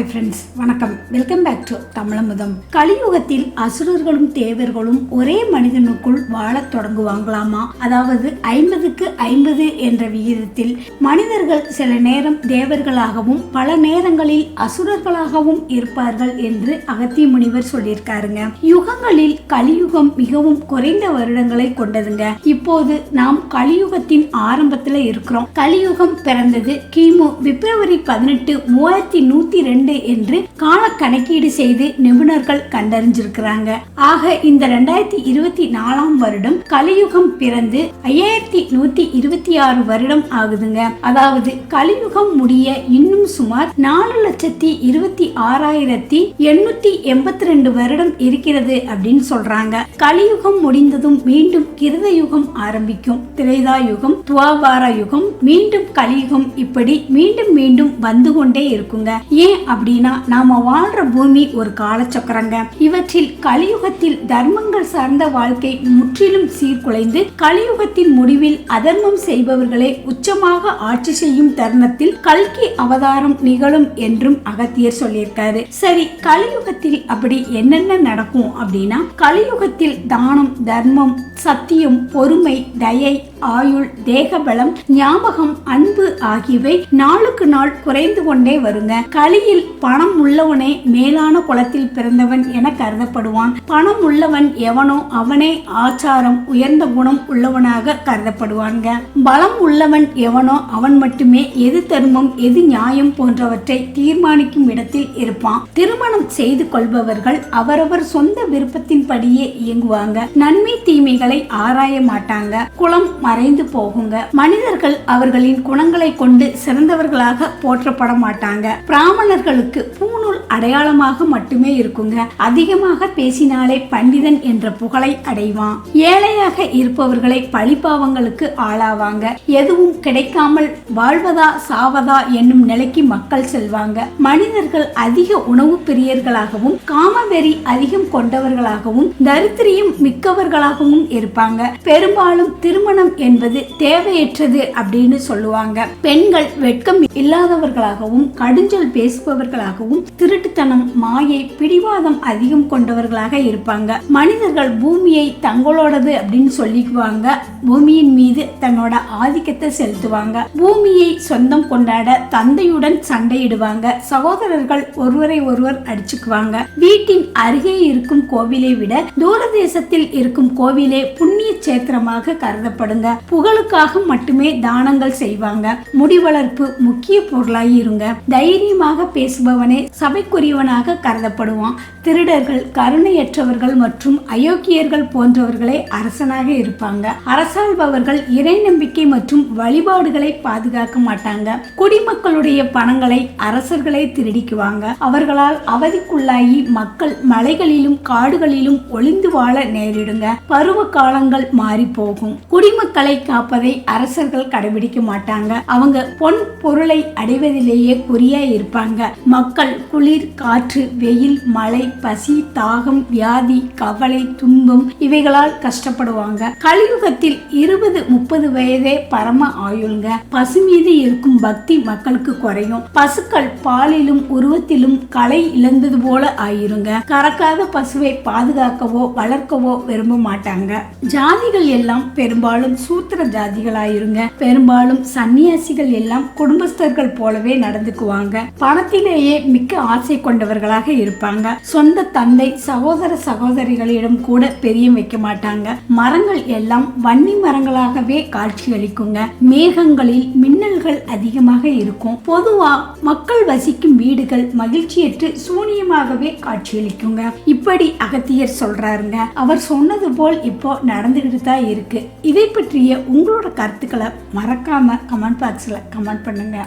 Hi friends வணக்கம். Welcome back to Tamizhamudham. கலியுகத்தில் அசுரர்களும் தேவர்களும் ஒரே மனிதனுக்குள் வாழத் தொடங்குவாங்களாமா? அதாவது ஐம்பதுக்கு ஐம்பது என்ற விகிதத்தில் மனிதர்கள் சில நேரம் தேவர்களாகவும் பல நேரங்களில் அசுரர்களாகவும் இருப்பார்கள் என்று அகத்திய முனிவர் சொல்லியிருக்காருங்க. யுகங்களில் கலியுகம் மிகவும் குறைந்த வருடங்களை கொண்டதுங்க. இப்போது நாம் கலியுகத்தின் ஆரம்பத்துல இருக்கிறோம். கலியுகம் பிறந்தது கிமு பிப்ரவரி பதினெட்டு மூவாயிரத்தி நூத்தி ரெண்டு இரண்டு என்று கால கணக்கீடு செய்து நிபுணர்கள் கண்டறிஞ்சிருக்கிறாங்க. ஆக இந்த ரெண்டாயிரத்தி இருபத்தி நாலாம் வருடம் கலியுகம் பிறந்து ஐயாயிரத்தி நூத்தி இருபத்தி ஆறு வருடம் ஆகுதுங்க. அதாவது கலியுகம் முடிய இன்னும் சுமார் நாலு லட்சத்தி இருபத்தி ஆறாயிரத்தி எண்ணூத்தி எண்பத்தி ரெண்டு வருடம் இருக்கிறது அப்படின்னு சொல்றாங்க. கலியுகம் முடிந்ததும் மீண்டும் கிருத யுகம் ஆரம்பிக்கும். திரேதா யுகம் துவாபார யுகம் மீண்டும் கலியுகம் இப்படி மீண்டும் மீண்டும் வந்து கொண்டே இருக்குங்க. ஏன் அப்படின்னா நாம வாழ்ற பூமி ஒரு காலச்சக்கரங்க. இவற்றில் கலியுகத்தில் தர்மங்கள் சார்ந்த வாழ்க்கை முற்றிலும் சீர்குலைந்து கலியுகத்தின் முடிவில் அதர்மம் செய்பவர்களே உச்சமாக ஆட்சி செய்யும் தருணத்தில் கல்கி அவதாரம் நிகழும் என்றும் அகத்தியர் சொல்லியிருக்காரு. சரி கலியுகத்தில் அப்படி என்னென்ன நடக்கும் அப்படின்னா கலியுகத்தில் தானம் தர்மம் சத்தியம் பொறுமை தயை ஆயுள் தேகபலம் ஞாபகம் அன்பு ஆகியவை நாளுக்கு நாள் குறைந்து கொண்டே வருங்க. கலியில் பணம் உள்ளவனே மேலான குலத்தில் பிறந்தவன் என கருதப்படுவான். பணம் உள்ளவன் எவனோ அவனே ஆச்சாரம் உயர்ந்த குணம் உள்ளவனாக கருதப்படுவாங்க பலம் உள்ளவன் எவனோ அவன் மட்டுமே எது தர்மம் எது நியாயம் போன்றவற்றை தீர்மானிக்கும் இடத்தில் இருப்பான். திருமணம் செய்து கொள்பவர்கள் அவரவர் சொந்த விருப்பத்தின்படியே இயங்குவாங்க. நன்மை தீமைகளை ஆராய மாட்டாங்க. குலம் மறைந்து போகுங்க. மனிதர்கள் அவர்களின் குணங்களை கொண்டு சிறந்தவர்களாக போற்றப்பட மாட்டாங்க பிராமணர்களுக்கு பூநூல் அடையாளமாக மட்டுமே இருக்குங்க. அதிகமாக பேசினாலே பண்டிதன் என்ற புகழை அடைவான். ஏழையாக இருப்பவர்களை பழிப்பாவங்களுக்கு ஆளாவாங்க. எதுவும் கிடைக்காமல் வாழ்வதா சாவதா என்னும் நிலைக்கு மக்கள் செல்வாங்க. மனிதர்கள் அதிக உணவு பிரியர்களாகவும் காமவெறி அதிகம் கொண்டவர்களாகவும் தரித்திரியும் மிக்கவர்களாகவும் இருப்பாங்க. பெரும்பாலும் திருமணம் என்பது தேவையற்றது அப்படின்னு சொல்லுவாங்க. பெண்கள் வெட்கம் இல்லாதவர்களாகவும் கடுஞ்சொல் பேசுபவர்களாகவும் திருட்டுத்தனம் மாயை பிடிவாதம் அதிகம் கொண்டவர்களாக இருப்பாங்க. மனிதர்கள் பூமியை தங்களோடது அப்படின்னு சொல்லிக்குவாங்க. பூமியின் மீது தன்னோட ஆதிக்கத்தை செலுத்துவாங்க. பூமியை சொந்தம் கொண்டாட தந்தையுடன் சண்டையிடுவாங்க. சகோதரர்கள் ஒருவரை ஒருவர் அடிச்சுக்குவாங்க. வீட்டின் அருகே இருக்கும் கோவிலை விட தூரதேசத்தில் இருக்கும் கோவிலே புண்ணிய சேத்திரமாக கருதப்படுங்க. புகழுக்காக மட்டுமே தானங்கள் செய்வாங்க. முடி வளர்ப்பு முக்கிய பொருளாய் இருங்க தைரியமாக பேசுபவனே சபைக்குரியவனாக கருதப்படுவான். திருடர்கள் கருணையற்றவர்கள் மற்றும் அயோக்கியர்கள் போன்றவர்களே அரசனாக இருப்பாங்க. அரசாள்பவர்கள் இறை நம்பிக்கை மற்றும் வழிபாடுகளை பாதுகாக்க மாட்டாங்க. குடிமக்களுடைய பணங்களை அரசர்களே திருடிக்குவாங்க. அவர்களால் அவதிக்குள்ளாகி மக்கள் மலைகளிலும் காடுகளிலும் ஒளிந்து வாழ நேரிடுங்க. பருவ காலங்கள் மாறி போகும் குடிமக்களை காப்பதை அரசர்கள் கடைபிடிக்க மாட்டாங்க. அவங்க பொன் பொருளை அடைவதிலேயே குறியா இருப்பாங்க. மக்கள் குளிர் காற்று வெயில் மழை பசி தாகம் வியாதி கவலை துன்பம் இவைகளால் கஷ்டப்படுவாங்க. கலியுகத்தில் இருபது முப்பது வயதே பரம ஆயுள்ங்க. பசு மீது இருக்கும் பக்தி மக்களுக்கு குறையும். பசுக்கள் பாலிலும் உருவத்திலும் களை இழந்தது போல ஆயிருங்க. கறக்காத பசுவை பாதுகாக்கவோ வளர்க்கவோ விரும்ப மாட்டாங்க. ஜாதிகள் எல்லாம் பெரும்பாலும் சூத்திர ஜாதிகளாயிருங்க. பெரும்பாலும் சன்னியாசிகள் எல்லாம் குடும்பஸ்தர்கள் போலவே நடந்துக்குவாங்க. பணத்திலேயே மிக்க ஆசை கொண்டவர்களாக இருப்பாங்க. சொந்த தந்தை சகோதர சகோதரிகளிடம் கூட பெரியம் வைக்க மாட்டாங்க. மரங்கள் எல்லாம் வன்னி மரங்களாகவே காட்சியளிக்குங்க. மேகங்களில் மின்னல்கள் அதிகமாக இருக்கும். பொதுவா மக்கள் வசிக்கும் வீடுகள் மகிழ்ச்சியற்று சூனியமாகவே காட்சியளிக்குங்க. இப்படி அகத்தியர் சொல்றாருங்க. அவர் சொன்னது போல் இப்போ நடந்துகிட்டு தான் இருக்கு. இதை பற்றிய உங்களோட கருத்துக்களை மறக்காம கமெண்ட் பாக்ஸ்ல கமெண்ட் பண்ணுங்க.